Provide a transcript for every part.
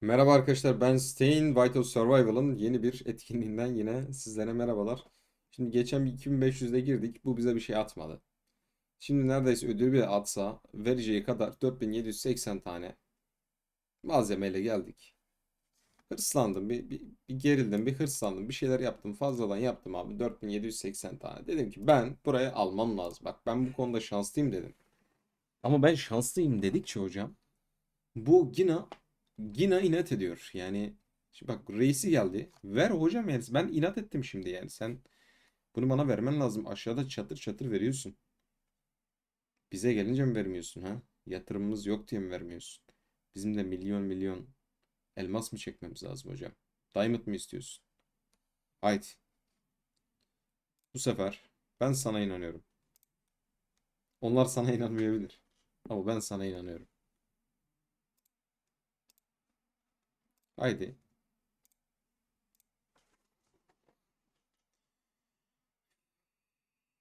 Merhaba arkadaşlar ben Stein Vital Survival'ın yeni bir etkinliğinden yine sizlere merhabalar. Şimdi geçen bir 2500'de girdik bu bize bir şey atmadı. Şimdi neredeyse ödül bile atsa vereceği kadar 4780 tane malzemeyle geldik. Hırslandım bir, bir, bir gerildim bir hırslandım bir şeyler yaptım fazladan yaptım abi 4780 tane. Dedim ki ben buraya almam lazım bak ben bu konuda şanslıyım dedim. Ama ben şanslıyım dedikçe hocam bu yine Gina inat ediyor. Yani şimdi bak reisi geldi. Ver hocam yani ben inat ettim şimdi yani. Sen bunu bana vermen lazım. Aşağıda çatır çatır veriyorsun. Bize gelince mi vermiyorsun ha? Yatırımımız yok diye mi vermiyorsun? Bizim de milyon milyon elmas mı çekmemiz lazım hocam? Diamond mı istiyorsun? Haydi. Bu sefer ben sana inanıyorum. Onlar sana inanmayabilir. Ama ben sana inanıyorum. Haydi.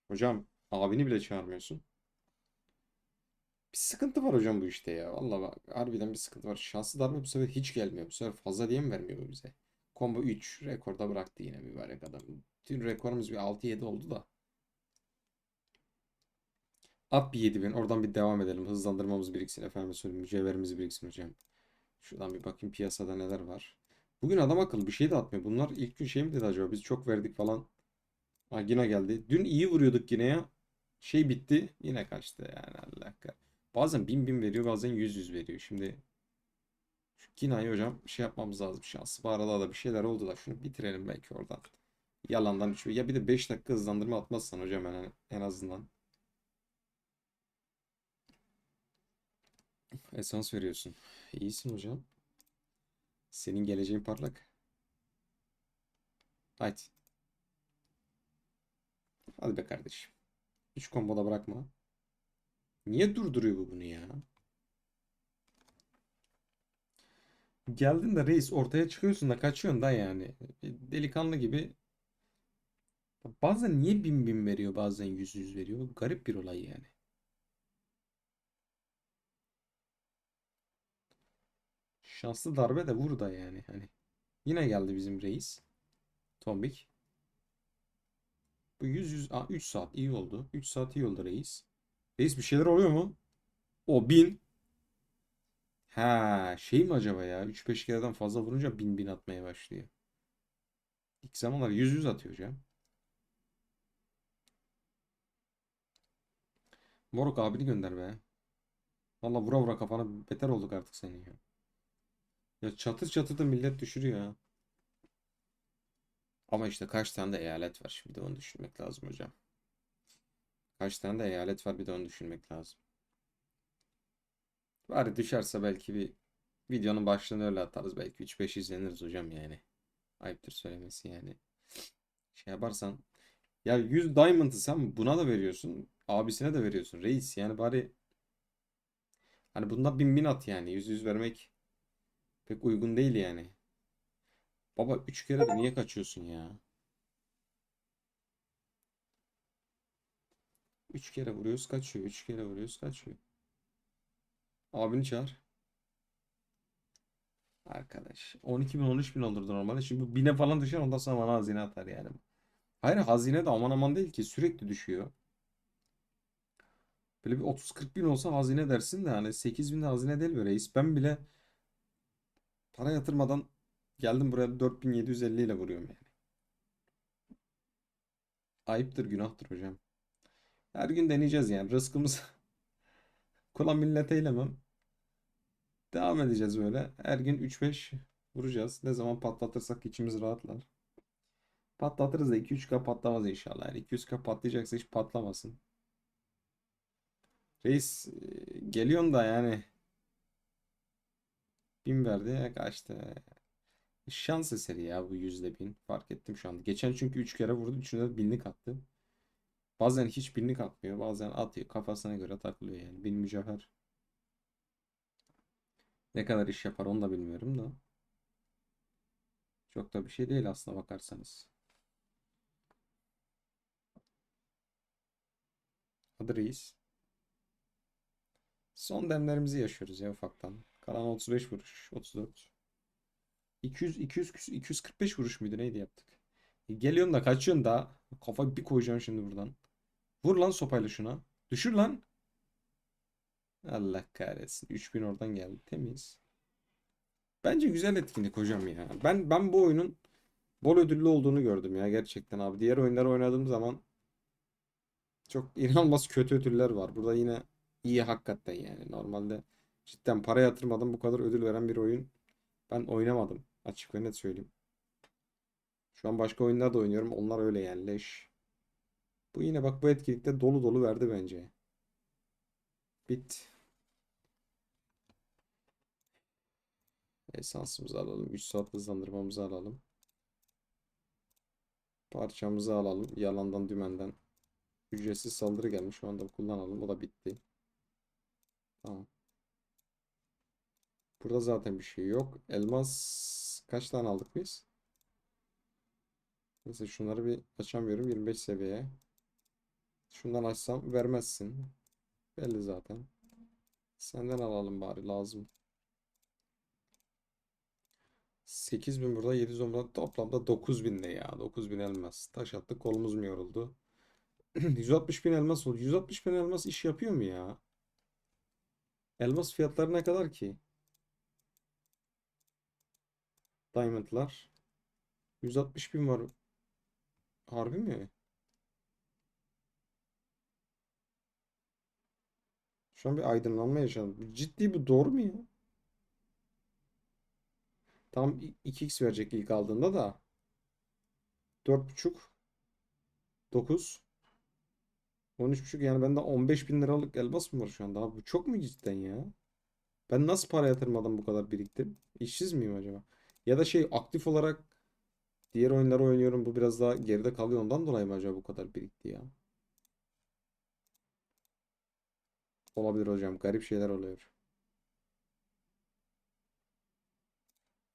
Hocam abini bile çağırmıyorsun. Bir sıkıntı var hocam bu işte ya. Vallahi bak harbiden bir sıkıntı var. Şanslı darbe bu sefer hiç gelmiyor. Bu sefer fazla diye mi vermiyor bize? Combo 3 rekorda bıraktı yine mübarek adam. Tüm rekorumuz bir 6-7 oldu da. Bir 7000 oradan bir devam edelim. Hızlandırmamız biriksin efendim söyleyeyim. Mücevherimiz biriksin hocam. Şuradan bir bakayım piyasada neler var. Bugün adam akıllı bir şey de atmıyor. Bunlar ilk gün şey mi dedi acaba? Biz çok verdik falan. Ha yine geldi. Dün iyi vuruyorduk yine ya. Şey bitti. Yine kaçtı yani Allah Bazen bin bin veriyor bazen yüz yüz veriyor. Şimdi şu Gina'yı hocam şey yapmamız lazım. Şansı bu arada da bir şeyler oldu da şunu bitirelim belki oradan. Yalandan üç Ya bir de 5 dakika hızlandırma atmazsan hocam yani en azından. Esans veriyorsun. İyisin hocam. Senin geleceğin parlak. Haydi. Hadi be kardeşim. Hiç komboda bırakma. Niye durduruyor bu bunu ya? Geldin de reis ortaya çıkıyorsun da kaçıyorsun da yani. Delikanlı gibi. Bazen niye bin bin veriyor bazen yüz yüz veriyor. Garip bir olay yani. Şanslı darbe de vur da yani. Hani yine geldi bizim reis. Tombik. Bu 100 100 Aa, 3 saat iyi oldu. 3 saat iyi oldu reis. Reis bir şeyler oluyor mu? O 1000. Ha, şey mi acaba ya? 3-5 kereden fazla vurunca 1000 bin atmaya başlıyor. İlk zamanlar 100 100 atıyor hocam. Moruk abini gönder be. Valla vura vura kafana beter olduk artık senin ya. Ya çatır çatır da millet düşürüyor ha. Ama işte kaç tane de eyalet var şimdi onu düşünmek lazım hocam. Kaç tane de eyalet var bir de onu düşünmek lazım. Bari düşerse belki bir videonun başlığını öyle atarız. Belki 3-5 izleniriz hocam yani. Ayıptır söylemesi yani. Şey yaparsan. Ya 100 Diamond'ı sen buna da veriyorsun. Abisine de veriyorsun. Reis yani bari hani bunda bin bin at yani. 100 100 vermek pek uygun değil yani. Baba 3 kere de niye kaçıyorsun ya? 3 kere vuruyoruz kaçıyor. 3 kere vuruyoruz kaçıyor. Abini çağır. Arkadaş. 12 bin 13 bin olurdu normalde. Şimdi bine falan düşer ondan sonra bana hazine atar yani. Hayır hazine de aman aman değil ki sürekli düşüyor. Böyle bir 30-40 bin olsa hazine dersin de hani 8 bin de hazine değil be reis. Ben bile para yatırmadan geldim buraya 4750 ile vuruyorum yani. Ayıptır günahtır hocam. Her gün deneyeceğiz yani rızkımız kula millet eylemem. Devam edeceğiz böyle. Her gün 3-5 vuracağız. Ne zaman patlatırsak içimiz rahatlar. Patlatırız da 2-3K patlamaz inşallah. Yani 200K patlayacaksa hiç patlamasın. Reis e, geliyorsun da yani. Bin verdi kaçtı. Şans eseri ya bu yüzde bin. Fark ettim şu anda. Geçen çünkü 3 kere vurdu. Üçünde de binlik attı. Bazen hiç binlik atmıyor. Bazen atıyor. Kafasına göre takılıyor yani. Bin mücevher. Ne kadar iş yapar onu da bilmiyorum da. Çok da bir şey değil aslına bakarsanız. Hadi reis. Son demlerimizi yaşıyoruz ya ufaktan. Kalan 35 vuruş. 34. 200 200 küs- 245 vuruş muydu neydi yaptık? E, geliyorsun da kaçıyorsun da kafa bir koyacağım şimdi buradan. Vur lan sopayla şuna. Düşür lan. Allah kahretsin. 3000 oradan geldi. Temiz. Bence güzel etkinlik hocam ya. Ben ben bu oyunun bol ödüllü olduğunu gördüm ya gerçekten abi. Diğer oyunları oynadığım zaman çok inanılmaz kötü ödüller var. Burada yine iyi hakikaten yani. Normalde cidden para yatırmadan bu kadar ödül veren bir oyun ben oynamadım. Açık ve net söyleyeyim. Şu an başka oyunlarda oynuyorum. Onlar öyle yani leş. Bu yine bak bu etkinlikte dolu dolu verdi bence. Bit. Esansımızı alalım. 3 saat hızlandırmamızı alalım. Parçamızı alalım. Yalandan dümenden. Ücretsiz saldırı gelmiş. Şu anda kullanalım. O da bitti. Tamam. Burada zaten bir şey yok. Elmas kaç tane aldık biz? Mesela şunları bir açamıyorum. 25 seviyeye. Şundan açsam vermezsin. Belli zaten. Senden alalım bari lazım. 8000 burada 710 burada toplamda 9000 ne ya 9000 elmas. Taş attık kolumuz mu yoruldu? 160 bin elmas oldu. 160 bin elmas iş yapıyor mu ya? Elmas fiyatları ne kadar ki? Diamond'lar. 160 bin var. Harbi mi? Şu an bir aydınlanma yaşadım. Ciddi bu doğru mu ya? Tam 2x verecek ilk aldığında da. 4.5 9 13.5 yani bende 15 bin liralık elmas mı var şu anda? Abi bu çok mu cidden ya? Ben nasıl para yatırmadan bu kadar biriktim? İşsiz miyim acaba? Ya da şey aktif olarak diğer oyunları oynuyorum. Bu biraz daha geride kalıyor. Ondan dolayı mı acaba bu kadar birikti ya? Olabilir hocam. Garip şeyler oluyor.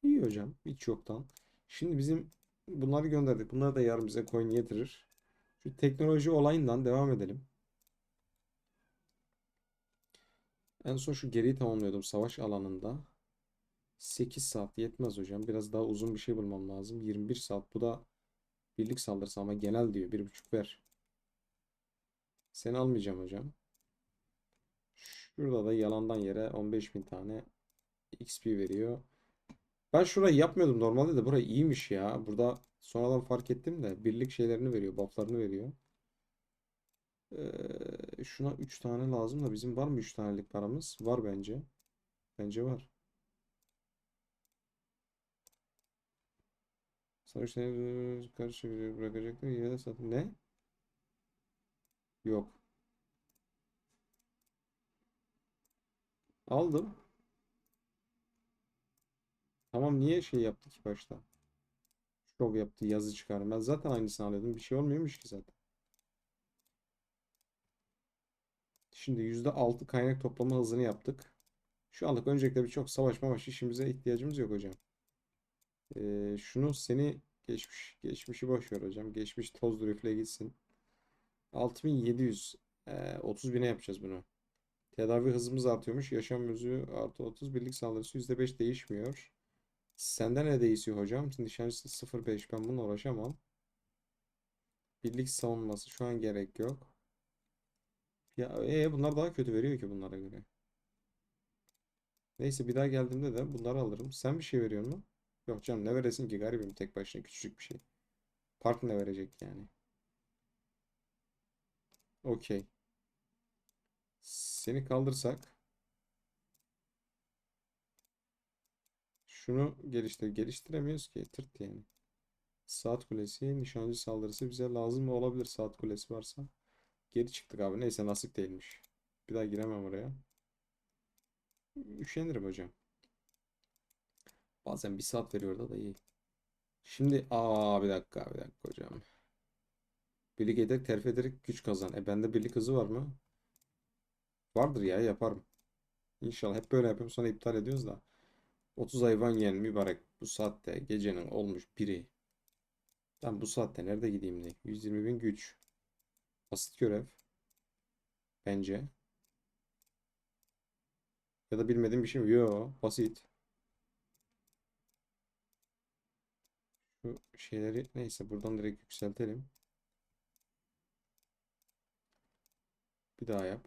İyi hocam. Hiç yoktan. Şimdi bizim bunları gönderdik. Bunlar da yarın bize coin getirir. Şu teknoloji olayından devam edelim. En son şu geriyi tamamlıyordum savaş alanında. 8 saat yetmez hocam. Biraz daha uzun bir şey bulmam lazım. 21 saat. Bu da birlik saldırısı ama genel diyor. 1.5 ver. Seni almayacağım hocam. Şurada da yalandan yere 15.000 tane XP veriyor. Ben şurayı yapmıyordum normalde de burayı iyiymiş ya. Burada sonradan fark ettim de birlik şeylerini veriyor, bufflarını veriyor. Ee, şuna 3 tane lazım da bizim var mı 3 tanelik paramız? Var bence. Bence var. Savaş karşı bırakacaklar yine de satın. Ne? Yok. Aldım. Tamam niye şey yaptı ki başta? Şov yaptı yazı çıkarım. Ben zaten aynısını alıyordum. Bir şey olmuyormuş ki zaten. Şimdi %6 kaynak toplama hızını yaptık. Şu anlık öncelikle birçok savaş mavaş işimize ihtiyacımız yok hocam. Ee, şunu seni geçmiş geçmişi boş ver hocam. Geçmiş toz rüfle gitsin. 6700 ee, 30 bine yapacağız bunu. Tedavi hızımız artıyormuş. Yaşam müziği artı 30. Birlik saldırısı %5 değişmiyor. Sende ne değişiyor hocam? Nişancısı 0.5 ben bununla uğraşamam. Birlik savunması şu an gerek yok. Ya e, bunlar daha kötü veriyor ki bunlara göre. Neyse bir daha geldiğimde de bunları alırım. Sen bir şey veriyor mu? Yok canım ne veresin ki garibim tek başına küçücük bir şey. Park ne verecek yani? Okey. Seni kaldırsak. Şunu geliştir geliştiremiyoruz ki. Tırt yani. Saat kulesi, nişancı saldırısı bize lazım mı olabilir saat kulesi varsa. Geri çıktık abi. Neyse nasip değilmiş. Bir daha giremem oraya. Üşenirim hocam. Bazen bir saat veriyor da da iyi. Şimdi aa bir dakika bir dakika hocam. Birlik ederek terfi ederek güç kazan. E bende birlik hızı var mı? Vardır ya yaparım. İnşallah hep böyle yapıyorum sonra iptal ediyoruz da. 30 hayvan yiyen mübarek bu saatte gecenin olmuş biri. Ben bu saatte nerede gideyim diye. 120 bin güç. Basit görev. Bence. Ya da bilmediğim bir şey mi? Yo, basit. Şu şeyleri neyse buradan direkt yükseltelim. Bir daha yap.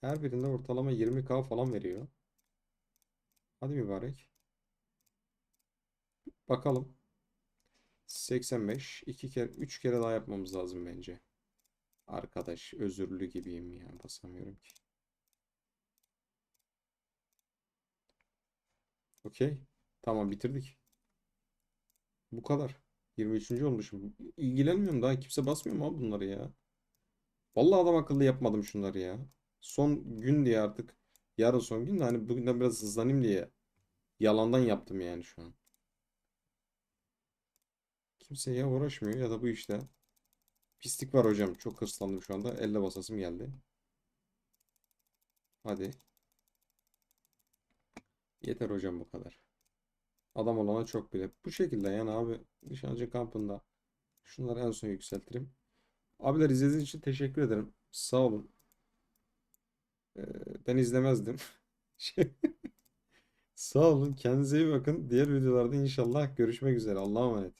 Her birinde ortalama 20k falan veriyor. Hadi mübarek. Bakalım. 85. 2 kere 3 kere daha yapmamız lazım bence. Arkadaş özürlü gibiyim ya basamıyorum ki. Okey. Tamam bitirdik. Bu kadar. 23. olmuşum. İlgilenmiyorum daha kimse basmıyor mu abi bunları ya? Vallahi adam akıllı yapmadım şunları ya. Son gün diye artık. Yarın son gün de hani bugünden biraz hızlanayım diye. Yalandan yaptım yani şu an. Kimse ya uğraşmıyor ya da bu işte. Pislik var hocam. Çok hırslandım şu anda. Elle basasım geldi. Hadi. Yeter hocam bu kadar. Adam olana çok bile. Bu şekilde yani abi nişancı kampında. Şunları en son yükseltirim. Abiler izlediğiniz için teşekkür ederim. Sağ olun. Ee, ben izlemezdim. Şey- Sağ olun. Kendinize iyi bakın. Diğer videolarda inşallah görüşmek üzere. Allah'a emanet.